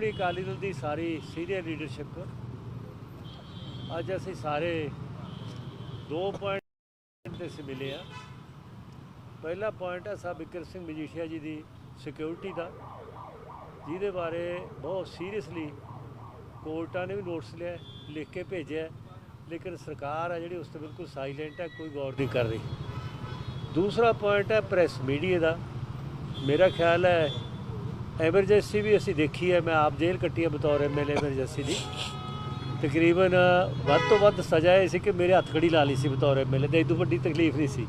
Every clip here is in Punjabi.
ਸ਼੍ਰੋਮਣੀ ਅਕਾਲੀ ਦਲ ਦੀ ਸਾਰੀ ਸੀਨੀਅਰ ਲੀਡਰਸ਼ਿਪ। ਅੱਜ ਅਸੀਂ ਸਾਰੇ ਦੋ ਪੁਆਇੰਟ ਤੇ ਸੇ ਮਿਲੇ ਆ ਪਹਿਲਾ ਪੁਆਇੰਟ ਹੈ ਸਾਹਿਬ ਬਿਕਰ ਸਿੰਘ ਮਜੀਠੀਆ ਜੀ ਦੀ ਸਿਕਿਉਰਿਟੀ ਦਾ, ਜਿਹਦੇ ਬਾਰੇ ਬਹੁਤ ਸੀਰੀਅਸਲੀ ਕੋਰਟਾਂ ਨੇ ਵੀ ਨੋਟਿਸ ਲਿਆ, ਲਿਖ ਕੇ ਭੇਜਿਆ ਲੇਕਿਨ ਸਰਕਾਰ ਆ ਜਿਹੜੀ ਉਸ ਤੇ ਬਿਲਕੁਲ ਸਾਇਲੈਂਟ ਹੈ, ਕੋਈ ਗੌਰ ਨਹੀਂ ਕਰ ਰਹੀ। ਦੂਸਰਾ ਪੁਆਇੰਟ ਹੈ ਪ੍ਰੈਸ ਮੀਡੀਆ ਦਾ। ਮੇਰਾ ਖਿਆਲ ਹੈ ਐਮਰਜੈਂਸੀ ਵੀ ਅਸੀਂ ਦੇਖੀ ਹੈ, ਮੈਂ ਆਪ ਜੇਲ੍ਹ ਕੱਟੀ ਹੈ ਬਤੌਰ ਐਮਐਲਏ ਐਮਰਜੈਂਸੀ ਦੀ। ਤਕਰੀਬਨ ਵੱਧ ਤੋਂ ਵੱਧ ਸਜ਼ਾ ਇਹ ਸੀ ਕਿ ਮੇਰੇ ਹੱਥ ਖੜੀ ਲਾ ਲਈ ਸੀ ਬਤੌਰ ਐਮਐਲਏ ਤੇ ਇਦੋਂ ਵੱਡੀ ਤਕਲੀਫ ਨਹੀਂ ਸੀ।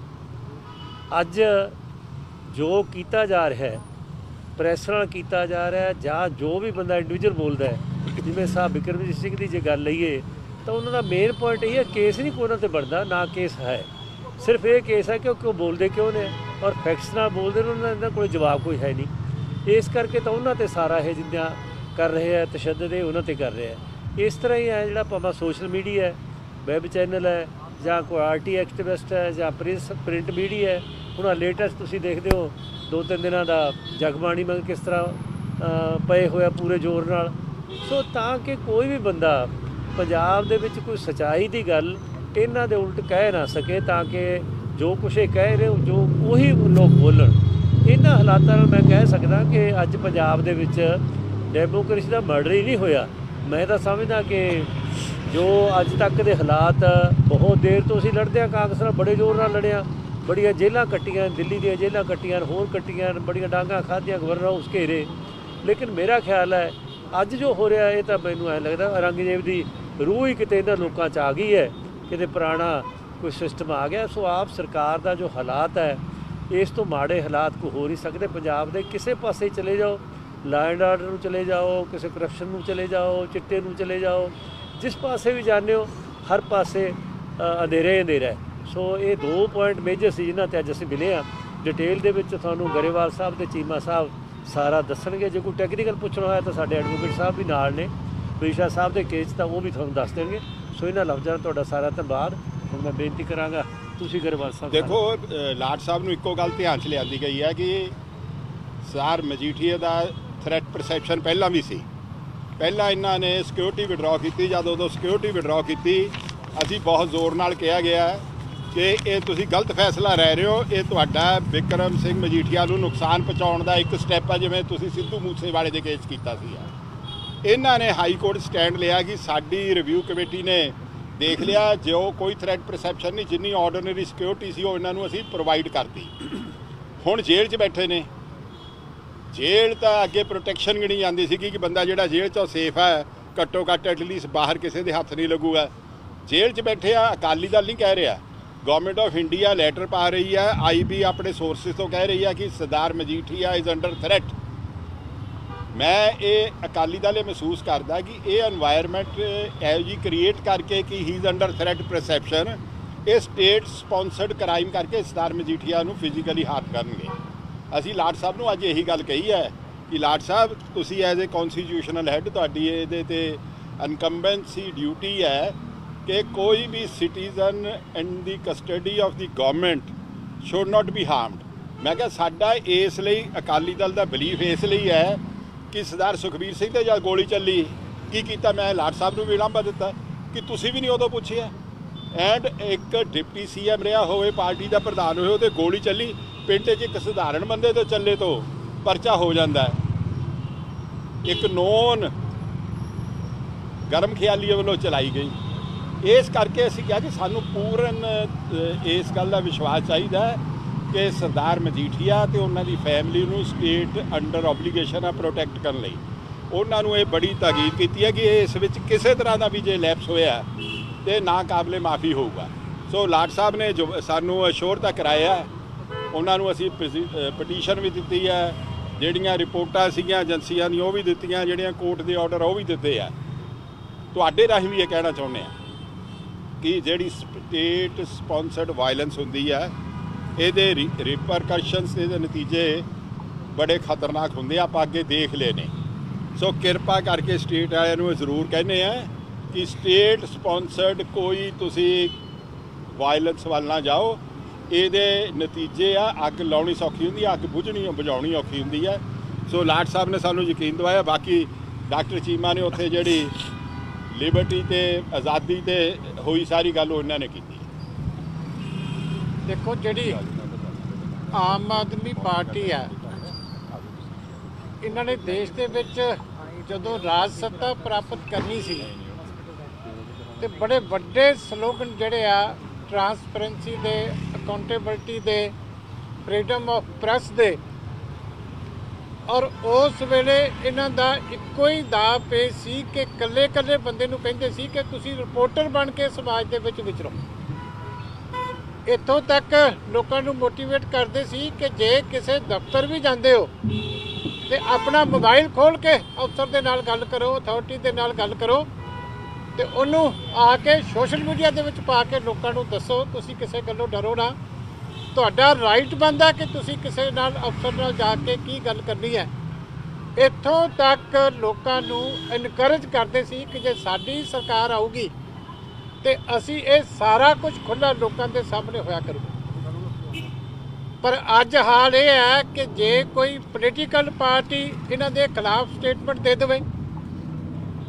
ਅੱਜ ਜੋ ਕੀਤਾ ਜਾ ਰਿਹਾ ਹੈ, ਪ੍ਰੈਸ ਨਾਲ ਕੀਤਾ ਜਾ ਰਿਹਾ ਹੈ ਜਾਂ ਜੋ ਵੀ ਬੰਦਾ ਇੰਡੀਵਿਜੂਅਲ ਬੋਲਦਾ ਹੈ, ਜਿਵੇਂ ਸਾਹਿਬ ਬਿਕਰਮਜੀਤ ਸਿੰਘ ਦੀ ਜੇ ਗੱਲ ਲਈਏ, ਤਾਂ ਉਹਨਾਂ ਦਾ ਮੇਨ ਪੁਆਇੰਟ ਇਹ ਹੈ ਕੇਸ ਨਹੀਂ ਕੋਈ ਉਹਨਾਂ ਤੇ ਬਣਦਾ, ਨਾ ਕੇਸ ਹੈ। ਸਿਰਫ ਇਹ ਕੇਸ ਹੈ ਕਿ ਉਹ ਕਿਉਂ ਬੋਲਦੇ ਕਿਉਂ ਨੇ ਔਰ ਫੈਕਟਸ ਨਾਲ ਬੋਲਦੇ ਨੇ, ਉਹਨਾਂ ਦਾ ਇਹਨਾਂ ਕੋਲ ਜਵਾਬ ਕੋਈ ਹੈ ਨਹੀਂ। ਇਸ ਕਰਕੇ ਤਾਂ ਉਹਨਾਂ ਤੇ ਸਾਰਾ ਇਹ ਜਿੱਦਾਂ ਕਰ ਰਹੇ ਆ ਤਸ਼ੱਦਦ ਇਹ ਉਹਨਾਂ ਤੇ ਕਰ ਰਹੇ ਆ। ਇਸ ਤਰ੍ਹਾਂ ਹੀ ਹੈ ਜਿਹੜਾ ਭਾਵੇਂ ਸੋਸ਼ਲ ਮੀਡੀਆ ਹੈ ਵੈਬ ਚੈਨਲ ਹੈ ਜਾਂ ਕੋਈ ਆਰਟੀ ਐਕਟਿਵਿਸਟ ਹੈ ਜਾਂ ਪ੍ਰਿੰਸ ਪ੍ਰਿੰਟ ਮੀਡੀਆ ਹੈ ਹੁਣ ਲੇਟੈਸਟ ਤੁਸੀਂ ਦੇਖਦੇ ਹੋ ਦੋ ਤਿੰਨ ਦਿਨਾਂ ਦਾ ਜਗਬਾਣੀ ਮੰਗ ਕਿਸ ਤਰ੍ਹਾਂ ਅ, ਪਏ ਹੋਇਆ ਪੂਰੇ ਜ਼ੋਰ ਨਾਲ। ਸੋ ਤਾਂ ਕਿ ਕੋਈ ਵੀ ਬੰਦਾ ਪੰਜਾਬ ਦੇ ਵਿੱਚ ਕੋਈ ਸਚਾਈ ਦੀ ਗੱਲ ਇਹਨਾਂ ਦੇ ਉਲਟ ਕਹਿ ਨਾ ਸਕੇ ਤਾਂ ਕਿ ਜੋ ਕੁਛ ਇਹ ਕਹਿ ਰਹੇ ਹੋ ਜੋ ਉਹੀ ਲੋਕ ਬੋਲਣ। ਇਹਨਾਂ ਹਾਲਾਤਾਂ ਨਾਲ ਮੈਂ ਕਹਿ ਸਕਦਾ ਕਿ ਅੱਜ ਪੰਜਾਬ ਦੇ ਵਿੱਚ ਡੈਮੋਕ੍ਰੇਸੀ ਦਾ ਮਰਡਰ ਹੀ ਨਹੀਂ ਹੋਇਆ। ਮੈਂ ਤਾਂ ਸਮਝਦਾ ਕਿ ਜੋ ਅੱਜ ਤੱਕ ਦੇ ਹਾਲਾਤ ਬਹੁਤ ਦੇਰ ਤੋਂ ਅਸੀਂ ਲੜਦੇ ਆ ਕਾਂਗਰਸ ਨਾਲ ਬੜੇ ਜ਼ੋਰ ਨਾਲ ਲੜਿਆ, ਬੜੀਆਂ ਜੇਲ੍ਹਾਂ ਕੱਟੀਆਂ, ਦਿੱਲੀ ਦੀਆਂ ਜੇਲ੍ਹਾਂ ਕੱਟੀਆਂ, ਹੋਰ ਕੱਟੀਆਂ, ਬੜੀਆਂ ਡਾਂਗਾ ਖਾਧੀਆਂ, ਗਵਰਨਰ ਹਾਊਸ ਘੇਰੇ। ਲੇਕਿਨ ਮੇਰਾ ਖਿਆਲ ਹੈ, ਅੱਜ ਜੋ ਹੋ ਰਿਹਾ, ਇਹ ਤਾਂ ਮੈਨੂੰ ਐ ਲੱਗਦਾ ਔਰੰਗਜ਼ੇਬ ਦੀ ਰੂਹ ਹੀ ਕਿਤੇ ਇਹਨਾਂ ਲੋਕਾਂ 'ਚ ਆ ਗਈ ਹੈ। ਕਿਤੇ ਪੁਰਾਣਾ ਕੋਈ ਸਿਸਟਮ ਆ ਗਿਆ। ਸੋ ਆਪ ਸਰਕਾਰ ਦਾ ਜੋ ਹਾਲਾਤ ਹੈ ਇਸ ਤੋਂ ਮਾੜੇ ਹਾਲਾਤ ਕੋ ਹੋ ਨਹੀਂ ਸਕਦੇ। ਪੰਜਾਬ ਦੇ ਕਿਸੇ ਪਾਸੇ ਚਲੇ ਜਾਓ ਲਾਅ ਆਰਡਰ ਨੂੰ ਚਲੇ ਜਾਓ ਕਿਸੇ ਕਰਪਸ਼ਨ ਨੂੰ ਚਲੇ ਜਾਓ ਚਿੱਟੇ ਨੂੰ ਚਲੇ ਜਾਓ ਜਿਸ ਪਾਸੇ ਵੀ ਜਾਂਦੇ ਹੋ ਹਰ ਪਾਸੇ ਅ, ਅੰਧੇਰੇ ਹੀ ਅੰਧੇਰਾ ਸੋ ਇਹ ਦੋ ਪੁਆਇੰਟ ਮੇਜਰ ਸੀ ਜਿਨ੍ਹਾਂ ਤੇ ਅੱਜ ਅਸੀਂ ਮਿਲੇ ਆ ਡਿਟੇਲ ਦੇ ਵਿੱਚ ਤੁਹਾਨੂੰ ਗਰੇਵਾਲ ਸਾਹਿਬ ਤੇ ਚੀਮਾ ਸਾਹਿਬ ਸਾਰਾ ਦੱਸਣਗੇ। ਜੇ ਕੋਈ ਟੈਕਨੀਕਲ ਪੁੱਛਣਾ ਹੋਇਆ ਤਾਂ ਸਾਡੇ ਐਡਵੋਕੇਟ ਸਾਹਿਬ ਵੀ ਨਾਲ ਨੇ। ਪ੍ਰੀਸ਼ਾ ਸਾਹਿਬ ਦੇ ਕੇਸ ਤਾਂ ਉਹ ਵੀ ਤੁਹਾਨੂੰ ਦੱਸ ਦੇਣਗੇ। ਸੋ ਇਹਨਾਂ ਲਫ਼ਜ਼ਾਂ ਦਾ ਤੁਹਾਡਾ ਸਾਰਾ ਧੰਨਵਾਦ। ਹੁਣ ਮੈਂ ਬੇਨਤੀ ਕਰਾਂਗਾ ਤੁਸੀਂ ਗਰੇਵਾਲ ਸਾਹਿਬ ਦੇਖੋ ਅ, ਲਾਟ ਸਾਹਿਬ ਨੂੰ ਇੱਕੋ ਗੱਲ ਧਿਆਨ 'ਚ ਲਿਆਂਦੀ ਗਈ ਹੈ ਕਿ ਸਰ ਮਜੀਠੀਆ ਦਾ ਥ੍ਰੈਟ ਪਰਸੈਪਸ਼ਨ ਪਹਿਲਾਂ ਵੀ ਸੀ। ਪਹਿਲਾਂ ਇਹਨਾਂ ਨੇ ਸਿਕਿਉਰਿਟੀ ਵਿਡਰਾਅ ਕੀਤੀ ਜਦ ਉਦੋਂ ਸਿਕਿਉਰਿਟੀ ਵਿਡਰਾਅ ਕੀਤੀ ਅਸੀਂ ਬਹੁਤ ਜ਼ੋਰ ਨਾਲ ਕਿਹਾ ਗਿਆ ਹੈ ਕਿ ਇਹ ਤੁਸੀਂ ਗਲਤ ਫੈਸਲਾ ਲੈ ਰਹੇ ਹੋ ਇਹ ਤੁਹਾਡਾ ਵਿਕਰਮ ਸਿੰਘ ਮਜੀਠੀਆ ਨੂੰ ਨੁਕਸਾਨ ਪਹੁੰਚਾਉਣ ਦਾ ਇੱਕ ਸਟੈਪ ਹੈ ਜਿਵੇਂ ਤੁਸੀਂ ਸਿੱਧੂ ਮੂਸੇਵਾਲੇ ਦੇ ਕੇਸ ਕੀਤਾ ਸੀ ਇਹਨਾਂ ਨੇ ਹਾਈ ਕੋਰਟ ਸਟੈਂਡ ਲਿਆ ਕਿ ਸਾਡੀ ਰਿਵਿਊ ਕਮੇਟੀ ਨੇ ਦੇਖ ਲਿਆ, ਜੋ ਕੋਈ ਥ੍ਰੈਟ ਪਰਸੈਪਸ਼ਨ ਨਹੀਂ, ਜਿੰਨੀ ਆਰਡੀਨਰੀ ਸਿਕਿਉਰਿਟੀ ਸੀ ਉਹ ਇਹਨਾਂ ਨੂੰ ਅਸੀਂ ਪ੍ਰੋਵਾਈਡ ਕਰਤੀ। ਹੁਣ ਜੇਲ੍ਹ 'ਚ ਬੈਠੇ ਨੇ। ਜੇਲ੍ਹ ਤਾਂ ਅੱਗੇ ਪ੍ਰੋਟੈਕਸ਼ਨ ਗਿਣੀ ਜਾਂਦੀ ਸੀਗੀ ਕਿ ਬੰਦਾ ਜਿਹੜਾ ਜੇਲ੍ਹ 'ਚੋਂ ਸੇਫ ਹੈ, ਘੱਟੋ ਘੱਟ ਐਟਲੀਸਟ ਬਾਹਰ ਕਿਸੇ ਦੇ ਹੱਥ ਨਹੀਂ ਲੱਗੂਗਾ। ਜੇਲ੍ਹ 'ਚ ਬੈਠੇ ਆ, ਅਕਾਲੀ ਦਲ ਨਹੀਂ ਕਹਿ ਰਿਹਾ। ਗਵਰਨਮੈਂਟ ਆਫ ਇੰਡੀਆ ਲੈਟਰ ਪਾ ਰਹੀ ਹੈ ਆਈਬੀ ਆਪਣੇ ਸੋਰਸਿਸ ਤੋਂ ਕਹਿ ਰਹੀ ਹੈ ਕਿ Sardar Majithia is under threat ਮੈਂ ਇਹ ਅਕਾਲੀ ਦਲ ਇਹ ਮਹਿਸੂਸ ਕਰਦਾ ਕਿ ਇਹ এনवायरमेंट ਇਹੋ ਜੀ ਕ੍ਰੀਏਟ ਕਰਕੇ ਕਿ he is under threat perception ਇਹ ਸਟੇਟ ਸਪਾਂਸਰਡ ਕ੍ਰਾਈਮ ਕਰਕੇ ਸਰਦਾਰ ਮਜੀਠੀਆ ਨੂੰ ਫਿਜ਼ੀਕਲੀ ਹਾਰਟ ਕਰਨਗੇ। ਅਸੀਂ ਲਾਟ ਸਾਹਿਬ ਨੂੰ ਅੱਜ ਇਹੀ ਗੱਲ ਕਹੀ ਹੈ ਕਿ ਲਾਟ ਸਾਹਿਬ, ਤੁਸੀਂ ਐਜ਼ ਅ ਕਨਸਟੀਟਿਊਸ਼ਨਲ ਹੈੱਡ ਤੁਹਾਡੀ ਇਹਦੇ ਤੇ ਅਨਕੰਬੈਂਸੀ ਡਿਊਟੀ ਹੈ ਕਿ ਕੋਈ ਵੀ citizen and the custody of the government should not be harmed ਮੈਂ ਕਿਹਾ ਸਾਡਾ ਇਸ ਲਈ ਅਕਾਲੀ ਦਲ ਦਾ ਬਲੀਫ ਇਸ ਲਈ ਹੈ ਕਿ ਸਰਦਾਰ ਸੁਖਬੀਰ ਸਿੰਘ ਤੇ ਜਦ ਗੋਲੀ ਚੱਲੀ, ਕੀ ਕੀਤਾ? ਮੈਂ ਲਾਟ ਸਾਹਿਬ ਨੂੰ ਵੀ ਲਾਂਭਾ ਦਿੱਤਾ ਕਿ ਤੁਸੀਂ ਵੀ ਨਹੀਂ ਉਦੋਂ ਪੁੱਛਿਆ। ਐਂਡ ਇੱਕ ਡਿਪਟੀ ਸੀਐਮ ਰਿਹਾ ਹੋਵੇ, ਪਾਰਟੀ ਦਾ ਪ੍ਰਧਾਨ ਹੋਵੇ, ਉਹਦੇ ਗੋਲੀ ਚੱਲੀ, ਪਿੰਡ 'ਚ ਇੱਕ ਸਧਾਰਨ ਬੰਦੇ ਤੋਂ ਚੱਲੇ ਤੋਂ ਪਰਚਾ ਹੋ ਜਾਂਦਾ ਹੈ। ਇੱਕ ਨੋਨ ਗਰਮ ਖਿਆਲੀ ਵੱਲੋਂ ਚਲਾਈ ਗਈ। ਇਸ ਕਰਕੇ ਅਸੀਂ ਕਿਹਾ ਕਿ ਸਾਨੂੰ ਪੂਰਨ ਇਸ ਗੱਲ ਦਾ ਵਿਸ਼ਵਾਸ ਚਾਹੀਦਾ ਹੈ ਕਿ ਸਰਦਾਰ ਮਜੀਠੀਆ ਤੇ ਉਹਨਾਂ ਦੀ ਫੈਮਿਲੀ ਨੂੰ ਸਟੇਟ ਅੰਡਰ ਆਬਲੀਗੇਸ਼ਨ ਆ ਪ੍ਰੋਟੈਕਟ ਕਰਨ ਲਈ। ਉਹਨਾਂ ਨੂੰ ਇਹ ਬੜੀ ਤਾਕੀਦ ਕੀਤੀ ਹੈ ਕਿ ਇਸ ਵਿੱਚ ਕਿਸੇ ਤਰ੍ਹਾਂ ਦਾ ਵੀ ਜੇ ਲੈਪਸ ਹੋਇਆ ਤੇ ਨਾ ਕਾਬਲੇ ਮਾਫੀ ਹੋਊਗਾ। ਸੋ ਲਾਟ ਸਾਹਿਬ ਨੇ ਜੋ ਸਾਨੂੰ ਅਸ਼ੋਰ ਤਾਂ ਕਰਾਇਆ ਉਹਨਾਂ ਨੂੰ ਅਸੀਂ ਪਟੀਸ਼ਨ ਵੀ ਦਿੱਤੀ ਹੈ। ਜਿਹੜੀਆਂ ਰਿਪੋਰਟਾਂ ਸੀਗੀਆਂ ਏਜੰਸੀਆਂ ਦੀਆਂ, ਉਹ ਵੀ ਦਿੱਤੀਆਂ। ਜਿਹੜੀਆਂ ਕੋਰਟ ਦੇ ਆਰਡਰ ਉਹ ਵੀ ਦਿੱਤੇ ਆ। ਤੁਹਾਡੇ ਰਾਹੀਂ ਵੀ ਇਹ ਕਹਿਣਾ ਚਾਹੁੰਦੇ ਆ ਕਿ ਜਿਹੜੀ ਸਟੇਟ ਸਪਾਂਸਰਡ ਵਾਇਲੈਂਸ ਹੁੰਦੀ ਹੈ ਇਹਦੇ ਰਿਪਰਕਸ਼ਨਸ ਇਹਦੇ ਨਤੀਜੇ ਬੜੇ ਖਤਰਨਾਕ ਹੁੰਦੇ ਆ, ਆਪਾਂ ਅੱਗੇ ਦੇਖ ਲਏ ਨੇ ਸੋ ਕਿਰਪਾ ਕਰਕੇ ਸਟੇਟ ਵਾਲਿਆਂ ਨੂੰ ਇਹ ਜ਼ਰੂਰ ਕਹਿੰਦੇ ਆ ਕਿ ਸਟੇਟ ਸਪਾਂਸਰਡ ਕੋਈ ਤੁਸੀਂ ਵਾਇਲੈਂਸ ਵੱਲ ਨਾ ਜਾਓ। ਇਹਦੇ ਨਤੀਜੇ ਆ, ਅੱਗ ਲਾਉਣੀ ਸੌਖੀ ਹੁੰਦੀ ਆ, ਅੱਗ ਬੁਝਣੀ, ਬੁਝਾਉਣੀ ਔਖੀ ਹੁੰਦੀ ਆ। ਸੋ ਲਾਟ ਸਾਹਿਬ ਨੇ ਸਾਨੂੰ ਯਕੀਨ ਦਿਵਾਇਆ, ਬਾਕੀ ਡਾਕਟਰ ਚੀਮਾ ਨੇ ਉੱਥੇ ਜਿਹੜੀ ਲਿਬਰਟੀ ਤੇ ਆਜ਼ਾਦੀ ਤੇ ਹੋਈ ਸਾਰੀ ਗੱਲ ਉਹਨਾਂ ਨੇ ਕੀਤੀ। ਦੇਖੋ ਜਿਹੜੀ ਆਮ ਆਦਮੀ ਪਾਰਟੀ ਆ ਇਹਨਾਂ ਨੇ ਦੇਸ਼ ਦੇ ਵਿੱਚ ਜਦੋਂ ਰਾਜ ਸੱਤਾ ਪ੍ਰਾਪਤ ਕਰਨੀ ਸੀ ਤੇ ਬੜੇ ਵੱਡੇ ਸਲੋਗਨ ਜਿਹੜੇ ਆ ਟਰਾਂਸਪੇਰੈਂਸੀ ਦੇ ਅਕਾਊਂਟੇਬਿਲਟੀ ਦੇ ਫਰੀडम ਆਫ ਪ੍ਰੈਸ ਦੇ, ਔਰ ਉਸ ਵੇਲੇ ਇਹਨਾਂ ਦਾ ਇੱਕੋ ਹੀ ਦਾਅ ਪੇ ਸੀ ਕਿ ਕੱਲੇ ਕੱਲੇ ਬੰਦੇ ਨੂੰ ਕਹਿੰਦੇ ਸੀ ਕਿ ਤੁਸੀਂ ਰਿਪੋਰਟਰ ਬਣ ਕੇ ਸਮਾਜ ਦੇ ਵਿੱਚ ਵਿਚਰੋ। ਇੱਥੋਂ ਤੱਕ ਲੋਕਾਂ ਨੂੰ ਮੋਟੀਵੇਟ ਕਰਦੇ ਸੀ ਕਿ ਜੇ ਕਿਸੇ ਦਫ਼ਤਰ ਵੀ ਜਾਂਦੇ ਹੋ ਤੇ ਆਪਣਾ ਮੋਬਾਈਲ ਖੋਲ ਕੇ ਅਫਸਰ ਦੇ ਨਾਲ ਗੱਲ ਕਰੋ ਅਥਾਰਟੀ ਦੇ ਨਾਲ ਗੱਲ ਕਰੋ ਤੇ ਉਹਨੂੰ ਆ ਕੇ ਸੋਸ਼ਲ ਮੀਡੀਆ ਦੇ ਵਿੱਚ ਪਾ ਕੇ ਲੋਕਾਂ ਨੂੰ ਦੱਸੋ, ਤੁਸੀਂ ਕਿਸੇ ਗੱਲੋਂ ਡਰੋ ਨਾ। ਤੁਹਾਡਾ ਰਾਈਟ ਬਣਦਾ ਕਿ ਤੁਸੀਂ ਕਿਸੇ ਨਾਲ, ਅਫਸਰ ਨਾਲ ਜਾ ਕੇ ਕੀ ਗੱਲ ਕਰਨੀ ਹੈ। ਇੱਥੋਂ ਤੱਕ ਲੋਕਾਂ ਨੂੰ ਇਨਕਰੇਜ ਕਰਦੇ ਸੀ ਕਿ ਜੇ ਸਾਡੀ ਸਰਕਾਰ ਆਊਗੀ ਤੇ ਅਸੀਂ ਇਹ ਸਾਰਾ ਕੁਝ ਖੁੱਲ੍ਹਾ ਲੋਕਾਂ ਦੇ ਸਾਹਮਣੇ ਹੋਇਆ ਕਰੂਗਾ। ਪਰ ਅੱਜ ਹਾਲ ਇਹ ਹੈ ਕਿ ਜੇ ਕੋਈ ਪੋਲੀਟੀਕਲ ਪਾਰਟੀ ਇਹਨਾਂ ਦੇ ਖਿਲਾਫ ਸਟੇਟਮੈਂਟ ਦੇ ਦੇਵੇ,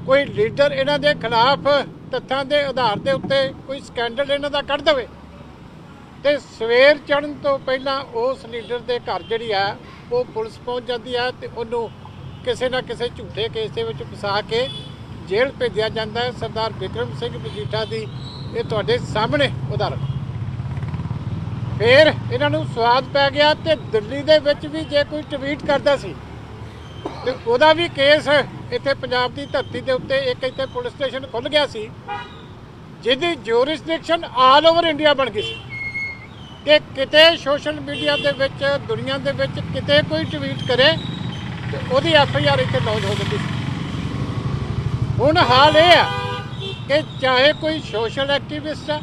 ਕੋਈ ਲੀਡਰ ਇਹਨਾਂ ਦੇ ਖਿਲਾਫ ਤੱਥਾਂ ਦੇ ਆਧਾਰ ਦੇ ਉੱਤੇ ਕੋਈ ਸਕੈਂਡਲ ਇਹਨਾਂ ਦਾ ਕੱਢ ਦੇਵੇ, ਤੇ ਸਵੇਰ ਚੜਨ ਤੋਂ ਪਹਿਲਾਂ ਉਸ ਲੀਡਰ ਦੇ ਘਰ ਜਿਹੜੀ ਆ, ਉਹ ਪੁਲਿਸ ਪਹੁੰਚ ਜਾਂਦੀ ਆ ਤੇ ਉਹਨੂੰ ਕਿਸੇ ਨਾ ਕਿਸੇ ਝੂਠੇ ਕੇਸ ਦੇ ਵਿੱਚ ਫਸਾ ਕੇ ਜੇਲ੍ਹ ਭੇਜਿਆ ਜਾਂਦਾ ਹੈ। ਸਰਦਾਰ ਵਿਕਰਮ ਸਿੰਘ ਮਜੀਠਾ ਦੀ ਇਹ ਤੁਹਾਡੇ ਸਾਹਮਣੇ ਉਦਾਹਰਨ। ਫਿਰ ਇਹਨਾਂ ਨੂੰ ਸਵਾਦ ਪੈ ਗਿਆ ਤੇ ਦਿੱਲੀ ਦੇ ਵਿੱਚ ਵੀ ਜੇ ਕੋਈ ਟਵੀਟ ਕਰਦਾ ਸੀ, ਤੇ ਉਹਦਾ ਵੀ ਕੇਸ ਇੱਥੇ ਪੰਜਾਬ ਦੀ ਧਰਤੀ ਦੇ ਉੱਤੇ ਇੱਕ ਇੱਥੇ ਪੁਲਿਸ ਸਟੇਸ਼ਨ ਖੁੱਲ ਗਿਆ ਸੀ, ਜਿਹਦੀ ਜੂਰਿਸਡਿਕਸ਼ਨ ਆਲ ਓਵਰ ਇੰਡੀਆ ਬਣ ਗਈ ਸੀ। ਕਿ ਕਿਤੇ ਸੋਸ਼ਲ ਮੀਡੀਆ ਦੇ ਵਿੱਚ, ਦੁਨੀਆ ਦੇ ਵਿੱਚ ਕਿਤੇ ਕੋਈ ਟਵੀਟ ਕਰੇ, ਤੇ ਉਹਦੀ ਐਫ ਆਈ ਆਰ ਇੱਥੇ ਲੌਂਚ ਹੋ ਜਾਂਦੀ ਸੀ। ਹੁਣ ਹਾਲ ਇਹ ਆ ਕਿ ਚਾਹੇ ਕੋਈ ਸੋਸ਼ਲ ਐਕਟੀਵਿਸਟ ਆ,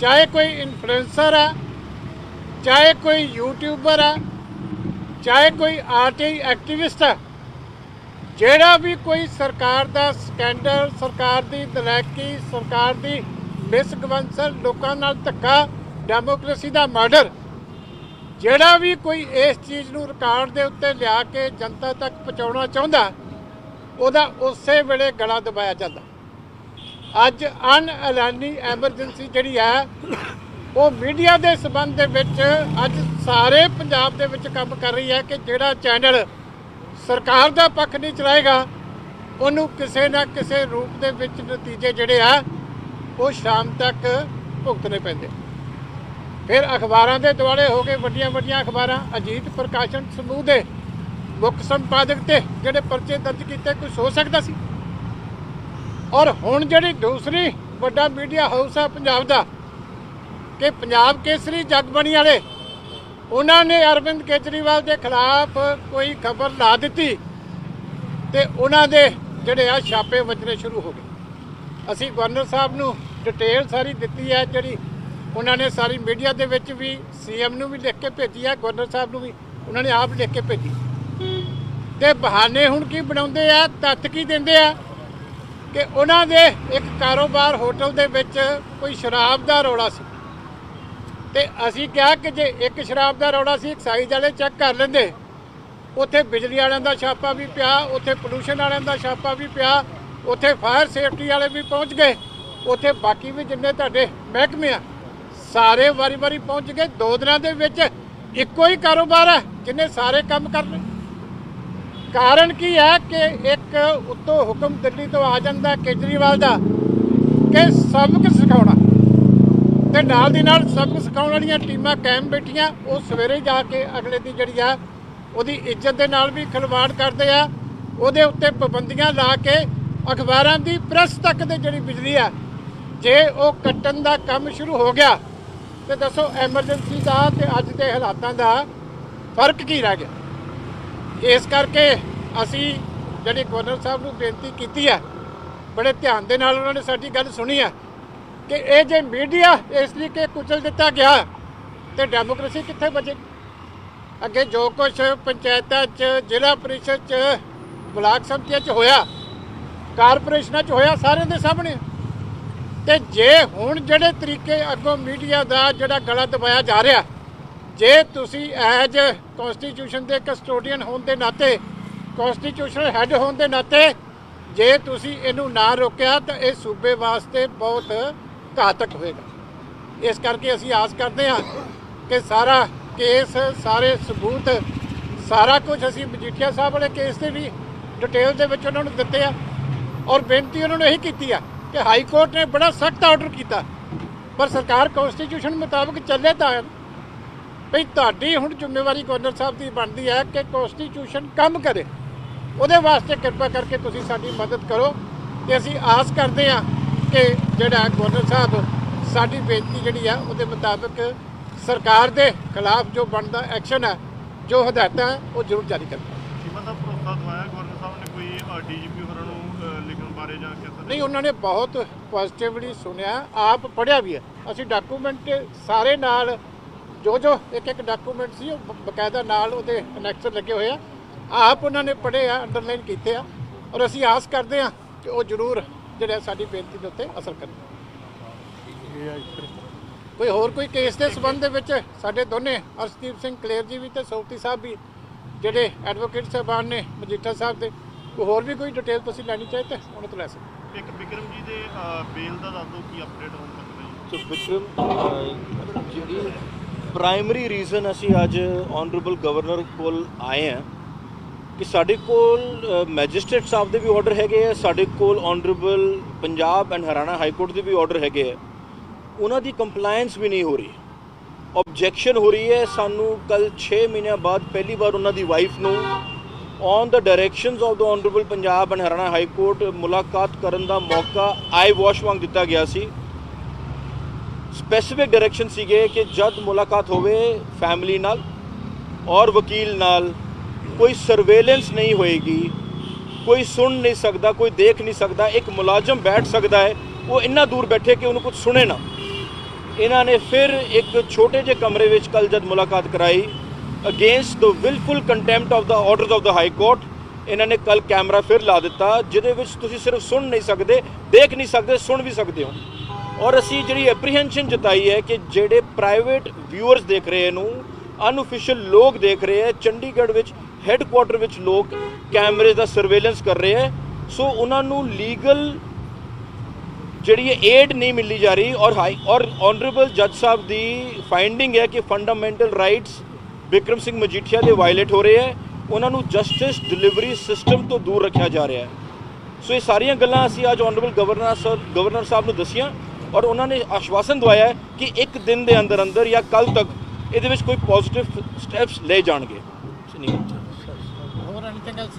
ਚਾਹੇ ਕੋਈ ਇਨਫਲੂਐਂਸਰ ਆ, ਚਾਹੇ ਕੋਈ ਯੂਟਿਊਬਰ ਆ, ਚਾਹੇ ਕੋਈ ਆਰਟੀ ਐਕਟੀਵਿਸਟ ਆ, ਜਿਹੜਾ ਵੀ ਕੋਈ ਸਰਕਾਰ ਦਾ ਸਕੈਂਡਲ ਸਰਕਾਰ ਦੀ ਦਲੈਕੀ, ਸਰਕਾਰ ਦੀ ਮਿਸਗਵੰਸਰ ਲੋਕਾਂ ਨਾਲ ਧੱਕਾ ਡੈਮੋਕ੍ਰੇਸੀ ਦਾ ਮਰਡਰ ਜਿਹੜਾ ਵੀ ਕੋਈ ਇਸ ਚੀਜ਼ ਨੂੰ ਰਿਕਾਰਡ ਦੇ ਉੱਤੇ ਲਿਆ ਕੇ ਜਨਤਾ ਤੱਕ ਪਹੁੰਚਾਉਣਾ ਚਾਹੁੰਦਾ ਉਹਦਾ ਉਸੇ ਵੇਲੇ ਗਲਾ ਦਬਾਇਆ ਜਾਂਦਾ। ਅੱਜ ਅਨਐਲਾਨੀ ਐਮਰਜੈਂਸੀ ਜਿਹੜੀ ਹੈ, ਉਹ ਮੀਡੀਆ ਦੇ ਸਬੰਧ ਦੇ ਵਿੱਚ ਅੱਜ ਸਾਰੇ ਪੰਜਾਬ ਦੇ ਵਿੱਚ ਕੰਮ ਕਰ ਰਹੀ ਹੈ ਕਿ ਜਿਹੜਾ ਚੈਨਲ ਸਰਕਾਰ ਦਾ ਪੱਖ ਨਹੀਂ ਚਲਾਏਗਾ, ਉਹਨੂੰ ਕਿਸੇ ਨਾ ਕਿਸੇ ਰੂਪ ਦੇ ਵਿੱਚ ਨਤੀਜੇ ਜਿਹੜੇ ਆ, ਉਹ ਸ਼ਾਮ ਤੱਕ ਭੁਗਤਣੇ ਪੈਂਦੇ। ਫਿਰ ਅਖਬਾਰਾਂ ਦੇ ਦੁਆਲੇ ਹੋ ਕੇ ਵੱਡੀਆਂ ਵੱਡੀਆਂ ਅਖਬਾਰਾਂ। ਅਜੀਤ ਪ੍ਰਕਾਸ਼ਨ ਸਮੂਹ ਦੇ ਮੁੱਖ ਸੰਪਾਦਕ ਤੇ ਜਿਹੜੇ ਪਰਚੇ ਦਰਜ ਕੀਤੇ ਕੁਝ ਹੋ ਸਕਦਾ ਸੀ? ਔਰ ਹੁਣ ਜਿਹੜੀ ਦੂਸਰੀ ਵੱਡਾ ਮੀਡੀਆ ਹਾਊਸ ਆ ਪੰਜਾਬ ਦਾ, ਕਿ ਪੰਜਾਬ ਕੇਸਰੀ ਜਗਬਣੀ ਵਾਲੇ, ਉਹਨਾਂ ਨੇ ਅਰਵਿੰਦ ਕੇਜਰੀਵਾਲ ਦੇ ਖਿਲਾਫ ਕੋਈ ਖਬਰ ਲਾ ਦਿੱਤੀ ਤੇ ਉਹਨਾਂ ਦੇ ਜਿਹੜੇ ਆ ਛਾਪੇ ਵੱਜਣੇ ਸ਼ੁਰੂ ਹੋ ਗਏ। ਅਸੀਂ ਗਵਰਨਰ ਸਾਹਿਬ ਨੂੰ ਡਿਟੇਲ ਸਾਰੀ ਦਿੱਤੀ ਹੈ, ਜਿਹੜੀ ਉਹਨਾਂ ਨੇ ਸਾਰੀ ਮੀਡੀਆ ਦੇ ਵਿੱਚ ਵੀ ਸੀਐਮ ਨੂੰ ਵੀ ਲਿਖ ਕੇ ਭੇਜੀ ਹੈ, ਗਵਰਨਰ ਸਾਹਿਬ ਨੂੰ ਵੀ, ਉਹਨਾਂ ਨੇ ਆਪ ਲਿਖ ਕੇ ਭੇਜੀ। ਤੇ ਬਹਾਨੇ ਹੁਣ ਕੀ ਬਣਾਉਂਦੇ ਆ, ਤੱਥ ਕੀ ਦਿੰਦੇ ਆ? ਕਿ ਉਹਨਾਂ ਦੇ ਇੱਕ ਕਾਰੋਬਾਰ ਹੋਟਲ ਦੇ ਵਿੱਚ ਕੋਈ ਸ਼ਰਾਬ ਦਾ ਰੌਲਾ ਸੀ। ਤੇ ਅਸੀਂ ਕਿਹਾ ਕਿ ਜੇ ਇੱਕ ਸ਼ਰਾਬ ਦਾ ਰੌਲਾ ਸੀ ਐਕਸਾਈਜ਼ ਵਾਲੇ ਚੈੱਕ ਕਰ ਲੈਂਦੇ। ਉੱਥੇ ਬਿਜਲੀ ਵਾਲਿਆਂ ਦਾ ਛਾਪਾ ਵੀ ਪਿਆ, ਉੱਥੇ ਪੋਲੂਸ਼ਨ ਵਾਲਿਆਂ ਦਾ ਛਾਪਾ ਵੀ ਪਿਆ, ਉੱਥੇ ਫਾਇਰ ਸੇਫਟੀ ਵਾਲੇ ਵੀ ਪਹੁੰਚ ਗਏ। ਉੱਥੇ ਬਾਕੀ ਵੀ ਜਿੰਨੇ ਤੁਹਾਡੇ ਮਹਿਕਮੇ ਆ, ਸਾਰੇ ਵਾਰੀ-ਵਾਰੀ ਪਹੁੰਚ ਗਏ। ਦੋ ਦਿਨਾਂ ਦੇ ਵਿੱਚ ਇੱਕੋ ਹੀ ਕਾਰੋਬਾਰ ਹੈ ਜਿਹਨੇ ਸਾਰੇ ਕੰਮ ਕਰ ਕਾਰਨ ਕੀ ਹੈ ਕਿ ਇੱਕ ਉੱਤੋਂ ਹੁਕਮ ਦਿੱਲੀ ਤੋਂ ਆ ਜਾਂਦਾ ਕੇਜਰੀਵਾਲ ਦਾ ਕਿ ਸਬਕ ਸਿਖਾਉਣਾ ਤੇ ਨਾਲ ਦੀ ਨਾਲ ਸਬਕ ਸਿਖਾਉਣ ਵਾਲੀਆਂ ਟੀਮਾਂ ਕਾਇਮ ਬੈਠੀਆਂ, ਉਹ ਸਵੇਰੇ ਜਾ ਕੇ ਅਗਲੇ ਦੀ ਜਿਹੜੀ ਆ ਉਹਦੀ ਇੱਜ਼ਤ ਦੇ ਨਾਲ ਵੀ ਖਿਲਵਾੜ ਕਰਦੇ ਆ। ਉਹਦੇ ਉੱਤੇ ਪਾਬੰਦੀਆਂ ਲਾ ਕੇ ਅਖਬਾਰਾਂ ਦੀ ਪ੍ਰੈਸ ਤੱਕ ਦੇ ਜਿਹੜੀ ਬਿਜਲੀ ਆ, ਜੇ ਉਹ ਕੱਟਣ ਦਾ ਕੰਮ ਸ਼ੁਰੂ ਹੋ ਗਿਆ, ਤੇ ਦੱਸੋ ਐਮਰਜੈਂਸੀ ਦਾ ਤੇ ਅੱਜ ਦੇ ਹਾਲਾਤਾਂ ਦਾ ਫ਼ਰਕ ਕੀ ਰਹਿ ਗਿਆ? ਇਸ ਕਰਕੇ ਅਸੀਂ ਜਿਹੜੀ ਗਵਰਨਰ ਸਾਹਿਬ ਨੂੰ ਬੇਨਤੀ ਕੀਤੀ ਹੈ, ਬੜੇ ਧਿਆਨ ਦੇ ਨਾਲ ਉਹਨਾਂ ਨੇ ਸਾਡੀ ਗੱਲ ਸੁਣੀ ਹੈ ਕਿ ਇਹ ਜੇ ਮੀਡੀਆ ਇਸ ਲਈ ਕਿ ਕੁਚਲ ਦਿੱਤਾ ਗਿਆ ਤੇ ਡੈਮੋਕ੍ਰੇਸੀ ਕਿੱਥੇ ਬਚੇ ਅੱਗੇ ਜੋ ਕੁਝ ਪੰਚਾਇਤਾਂ 'ਚ, ਜ਼ਿਲ੍ਹਾ ਪਰਿਸ਼ਦ 'ਚ, ਬਲਾਕ ਸੰਮਤੀਆਂ 'ਚ ਹੋਇਆ, ਕਾਰਪੋਰੇਸ਼ਨਾਂ 'ਚ ਹੋਇਆ, ਸਾਰਿਆਂ ਦੇ ਸਾਹਮਣੇ। ਤੇ ਜੇ ਹੁਣ ਜਿਹੜੇ ਤਰੀਕੇ ਅੱਗੋਂ ਮੀਡੀਆ ਦਾ ਜਿਹੜਾ ਗਲਾ ਦਬਾਇਆ ਜਾ ਰਿਹਾ ਜੇ ਤੁਸੀਂ ਐਜ ਕਨਸਟੀਟਿਊਸ਼ਨ ਦੇ ਕਸਟੋਡੀਅਨ ਹੋਣ ਦੇ ਨਾਤੇ, ਕਨਸਟੀਟਿਊਸ਼ਨਲ ਹੈੱਡ ਹੋਣ ਦੇ ਨਾਤੇ, ਜੇ ਤੁਸੀਂ ਇਹਨੂੰ ਨਾ ਰੋਕਿਆ, ਤਾਂ ਇਹ ਸੂਬੇ ਵਾਸਤੇ ਬਹੁਤ ਘਾਤਕ ਹੋਏਗਾ। ਇਸ ਕਰਕੇ ਅਸੀਂ ਆਸ ਕਰਦੇ ਹਾਂ ਕਿ ਸਾਰਾ ਕੇਸ, ਸਾਰੇ ਸਬੂਤ, ਸਾਰਾ ਕੁਝ ਅਸੀਂ ਮਜੀਠੀਆ ਸਾਹਿਬ ਵਾਲੇ ਕੇਸ ਦੇ ਵੀ ਡਿਟੇਲ ਦੇ ਵਿੱਚ ਉਹਨਾਂ ਨੂੰ ਦਿੱਤੇ ਆ। ਔਰ ਬੇਨਤੀ ਉਹਨਾਂ ਨੂੰ ਇਹੀ ਕੀਤੀ ਆ ਕਿ ਹਾਈ ਕੋਰਟ ਨੇ ਬੜਾ ਸਖਤ ਆਰਡਰ ਕੀਤਾ। ਪਰ ਸਰਕਾਰ ਕਨਸਟੀਟਿਊਸ਼ਨ ਮੁਤਾਬਕ ਚੱਲੇ ਤਾਂ ਭਈ ਤੁਹਾਡੀ ਹੁਣ ਜ਼ਿੰਮੇਵਾਰੀ ਗਵਰਨਰ ਸਾਹਿਬ ਦੀ ਬਣਦੀ ਹੈ ਕਿ ਕਨਸਟੀਟਿਊਸ਼ਨ ਕੰਮ ਕਰੇ। ਉਹਦੇ ਵਾਸਤੇ ਕਿਰਪਾ ਕਰਕੇ ਤੁਸੀਂ ਸਾਡੀ ਮਦਦ ਕਰੋ। ਤੇ ਅਸੀਂ ਆਸ ਕਰਦੇ ਹਾਂ ਕਿ ਜਿਹੜਾ ਗਵਰਨਰ ਸਾਹਿਬ ਸਾਡੀ ਬੇਨਤੀ ਜਿਹੜੀ ਆ ਉਹਦੇ ਮੁਤਾਬਕ ਸਰਕਾਰ ਦੇ ਖਿਲਾਫ ਜੋ ਬਣਦਾ ਐਕਸ਼ਨ ਹੈ ਜੋ ਹਦਾਇਤਾਂ ਹੈ, ਉਹ ਜ਼ਰੂਰ ਜਾਰੀ ਕਰਨਗੇ ਚੀਮਾ ਸਾਹਿਬ ਭਰੋਸਾ ਦਵਾਇਆ ਗਵਰਨਰ ਸਾਹਿਬ ਨੇ ਕੋਈ ਡੀਜੀਪੀ ਹੋਰਾਂ ਨੂੰ ਲਿਖਣ ਬਾਰੇ ਜਾਂ ਕਿਸੇ ਨਹੀਂ ਉਹਨਾਂ ਨੇ ਬਹੁਤ ਪੋਜ਼ਿਟਿਵਲੀ ਸੁਣਿਆ ਆਪ ਪੜਿਆ ਵੀ ਹੈ। ਅਸੀਂ ਡਾਕੂਮੈਂਟ ਸਾਰੇ ਨਾਲ ਜੋ ਜੋ ਇੱਕ ਇੱਕ ਡਾਕੂਮੈਂਟ ਸੀ ਉਹ ਬ- ਬਕਾਇਦਾ ਨਾਲ ਉਹਦੇ ਅਨੈਕਸਰ ਲੱਗੇ ਹੋਏ ਆ। ਆਪ ਉਹਨਾਂ ਨੇ ਪੜ੍ਹੇ ਆ ਅੰਡਰਲਾਈਨ ਕੀਤੇ ਆ। ਔਰ ਅਸੀਂ ਆਸ ਕਰਦੇ ਆ ਕਿ ਉਹ ਜ਼ਰੂਰ ਜਿਹੜਾ ਸਾਡੀ ਬੇਨਤੀ ਦੇ ਉੱਤੇ ਅਸਰ ਕਰਨਗੇ ਕੋਈ ਹੋਰ ਕੋਈ ਕੇਸ ਦੇ ਸਬੰਧ ਦੇ ਵਿੱਚ ਸਾਡੇ ਦੋਨੇ ਅਰਸ਼ਦੀਪ ਸਿੰਘ ਕਲੇਰ ਜੀ ਵੀ ਤੇ ਸੌਫਤੀ ਸਾਹਿਬ ਵੀ ਜਿਹੜੇ ਐਡਵੋਕੇਟ ਸਾਹਿਬਾਨ ਨੇ ਮਜੀਠਾ ਸਾਹਿਬ ਦੇ ਕੋਈ ਹੋਰ ਵੀ ਕੋਈ ਡਿਟੇਲ ਤੁਸੀਂ ਲੈਣੀ ਚਾਹੇ ਤਾਂ ਉਹਨਾਂ ਤੋਂ ਲੈ ਸਕਦੇ ਇੱਕ ਵਿਕਰਮ ਜੀ ਦੇ ਬੇਲ ਦਾ ਦੱਸ ਦਿਓ ਕੀ ਅਪਡੇਟ ਹੋਣ ਤੱਕ ਸੋ ਵਿਕਰਮ ਅਹ, ਜਿਹੜੀ ਪ੍ਰਾਇਮਰੀ ਰੀਜ਼ਨ ਅਸੀਂ ਅੱਜ ਆਨਰੇਬਲ ਗਵਰਨਰ ਕੋਲ ਆਏ ਹਾਂ ਕਿ ਸਾਡੇ ਕੋਲ ਮੈਜਿਸਟ੍ਰੇਟ ਸਾਹਿਬ ਦੇ ਵੀ ਆਰਡਰ ਹੈਗੇ ਆ, ਸਾਡੇ ਕੋਲ honourable Punjab and Haryana high court ਦੇ ਵੀ ਆਰਡਰ ਹੈਗੇ ਆ। ਉਹਨਾਂ ਦੀ ਕੰਪਲਾਈਂਸ ਵੀ ਨਹੀਂ ਹੋ ਰਹੀ। ਆਬਜੈਕਸ਼ਨ ਹੋ ਰਹੀ ਹੈ। ਸਾਨੂੰ ਕੱਲ 6 ਮਹੀਨਿਆਂ ਬਾਅਦ ਪਹਿਲੀ ਵਾਰ ਉਹਨਾਂ ਦੀ ਵਾਈਫ ਨੂੰ on the directions of the honourable Punjab and Haryana high court ਮੁਲਾਕਾਤ ਕਰਨ ਦਾ ਮੌਕਾ ਆਈ ਵਾਸ਼ ਵਾਂਗ ਦਿੱਤਾ ਗਿਆ ਸੀ। ਸਪੈਸੀਫਿਕ ਡਾਇਰੈਕਸ਼ਨ ਸੀਗੇ ਕਿ ਜਦ ਮੁਲਾਕਾਤ ਹੋਵੇ ਫੈਮਿਲੀ ਨਾਲ ਔਰ ਵਕੀਲ ਨਾਲ, ਕੋਈ ਸਰਵੇਲੈਂਸ ਨਹੀਂ ਹੋਏਗੀ, ਕੋਈ ਸੁਣ ਨਹੀਂ ਸਕਦਾ, ਕੋਈ ਦੇਖ ਨਹੀਂ ਸਕਦਾ, ਇੱਕ ਮੁਲਾਜ਼ਮ ਬੈਠ ਸਕਦਾ ਹੈ, ਉਹ ਇੰਨਾ ਦੂਰ ਬੈਠੇ ਕਿ ਉਹਨੂੰ ਕੁਝ ਸੁਣੇ ਨਾ। ਇਹਨਾਂ ਨੇ ਫਿਰ ਇੱਕ ਛੋਟੇ ਜਿਹੇ ਕਮਰੇ ਵਿੱਚ ਕੱਲ ਜਦ ਮੁਲਾਕਾਤ ਕਰਾਈ against the wilful contempt of the orders of the high court ਇਹਨਾਂ ਨੇ ਕੱਲ ਕੈਮਰਾ ਫਿਰ ਲਾ ਦਿੱਤਾ, ਜਿਹਦੇ ਵਿੱਚ ਤੁਸੀਂ ਸਿਰਫ ਸੁਣ ਨਹੀਂ ਸਕਦੇ, ਦੇਖ ਨਹੀਂ ਸਕਦੇ, ਸੁਣ ਵੀ ਸਕਦੇ ਹੋ। ਔਰ ਅਸੀਂ ਜਿਹੜੀ ਐਪਰੀਹੈਂਸ਼ਨ ਜਤਾਈ ਹੈ ਕਿ ਜਿਹੜੇ ਪ੍ਰਾਈਵੇਟ ਵਿਊਅਰਸ ਦੇਖ ਰਹੇ ਨੂੰ ਅਨਅਫੀਸ਼ੀਅਲ ਲੋਕ ਦੇਖ ਰਹੇ ਹੈ, ਚੰਡੀਗੜ੍ਹ ਵਿੱਚ ਹੈੱਡਕੁਆਟਰ ਵਿੱਚ ਲੋਕ ਕੈਮਰੇ ਦਾ ਸਰਵੇਲੈਂਸ ਕਰ ਰਹੇ ਹੈ, ਸੋ ਉਹਨਾਂ ਨੂੰ ਲੀਗਲ ਜਿਹੜੀ ਇਹ ਏਡ ਨਹੀਂ ਮਿਲੀ ਜਾ ਰਹੀ ਔਰ ਹਾਈ ਔਰ ਆਨਰੇਬਲ ਜੱਜ ਸਾਹਿਬ ਦੀ ਫਾਈਂਡਿੰਗ ਹੈ ਕਿ ਫੰਡਾਮੈਂਟਲ ਰਾਈਟਸ ਵਿਕਰਮ ਸਿੰਘ ਮਜੀਠੀਆ ਦੇ ਵਾਇਲੇਟ ਹੋ ਰਹੇ ਹੈ, ਉਹਨਾਂ ਨੂੰ ਜਸਟਿਸ ਡਿਲੀਵਰੀ ਸਿਸਟਮ ਤੋਂ ਦੂਰ ਰੱਖਿਆ ਜਾ ਰਿਹਾ ਹੈ। ਸੋ ਇਹ ਸਾਰੀਆਂ ਗੱਲਾਂ ਅਸੀਂ ਅੱਜ honourable governor sahib governor sahib ਨੂੰ ਦਸੀਆਂ। ਔਰ ਉਹਨਾਂ ਨੇ ਆਸ਼ਵਾਸਨ ਦਵਾਇਆ ਹੈ ਕਿ ਇੱਕ ਦਿਨ ਦੇ ਅੰਦਰ ਅੰਦਰ ਜਾਂ ਕੱਲ ਤੱਕ ਇਹਦੇ ਵਿੱਚ ਕੋਈ ਪੋਜ਼ਿਟਿਵ ਸਟੈਪਸ ਲਏ ਜਾਣਗੇ। ਹੋਰ ਐਨੀਥਿੰਗ ਐਲਸ